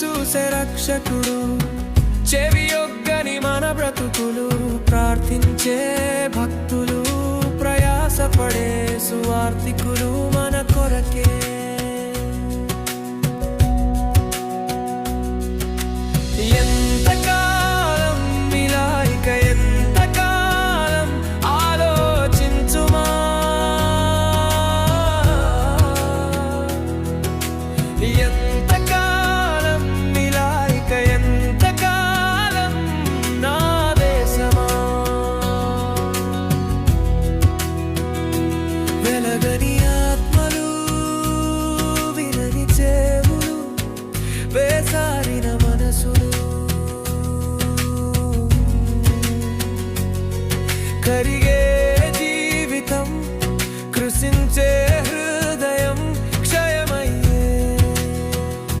చూసే రక్షకుడు చెవి యొక్కని మన బ్రతుకులు ప్రార్థించే భక్తులు ప్రయాసపడే సువార్థికులు మన కొరకే. ఎంతకాలం ఎంత కరిగే జీవితం కృషించే